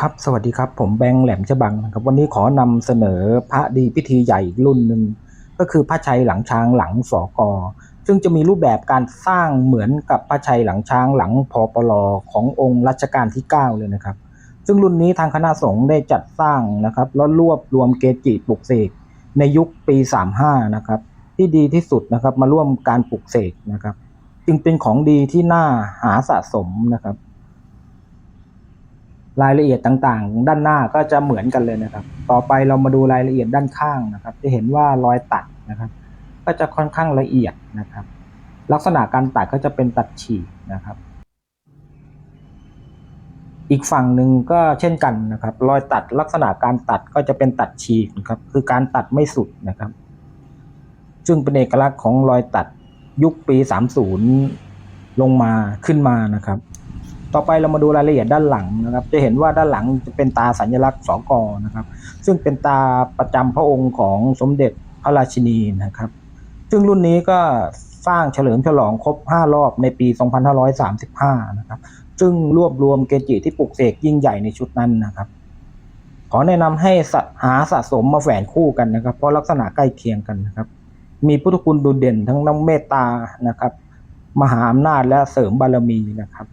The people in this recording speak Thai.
ครับสวัสดีครับ ผมแบงค์แหลมฉบังครับวันนี้ขอนำเสนอพระดีพิธีใหญ่อีกรุ่นหนึ่งก็คือพระชัยหลังช้างหลังสอกอซึ่งจะมีรูปแบบการสร้างเหมือนกับพระชัยหลังช้างหลังพอปลอขององค์รัชกาลที่ 9 เลยนะครับ ซึ่งรุ่นนี้ทางคณะสงฆ์ได้จัดสร้างนะครับแล้วรวบรวมเกจิปลุกเสกในยุคปี 35 นะครับ ที่ดีที่สุดนะครับมาร่วมการปลุกเสกนะครับ จึงเป็นของดีที่น่าหาสะสมนะครับ รายละเอียดต่างๆ ด้านหน้าก็จะเหมือนกันเลยนะครับ ต่อไปเรามาดูรายละเอียดด้านข้างนะครับ จะเห็นว่ารอยตัดนะครับ ก็จะค่อนข้างละเอียดนะครับ ลักษณะการตัดก็จะเป็นตัดฉีกนะครับ อีกฝั่งหนึ่งก็เช่นกันนะครับ รอยตัดลักษณะการตัดก็จะเป็นตัดฉีกนะครับ คือการตัดไม่สุดนะครับ ซึ่งเป็นเอกลักษณ์ของรอยตัดยุคปี 30 ลงมาขึ้นมานะครับ ต่อไปเรามาดูรายละเอียดด้านหลังนะครับ จะเห็นว่าด้านหลังจะเป็นตาสัญลักษณ์สกนะครับ ซึ่งเป็นตาประจำพระองค์ของสมเด็จพระราชินีนะครับ ซึ่งรุ่นนี้ก็สร้างเฉลิมฉลองครบ 5 รอบในปี 2535 นะครับ ซึ่งรวบรวมเกจิที่ปลุกเสกยิ่งใหญ่ในชุดนั้นนะครับ ขอแนะนำให้สหาสะสมมาแฝงคู่กันนะครับ เพราะลักษณะใกล้เคียงกันนะครับ มีพุทธคุณดูเด่นทั้งน้ำเมตตานะครับ มหาอำนาจและเสริมบารมีนะครับ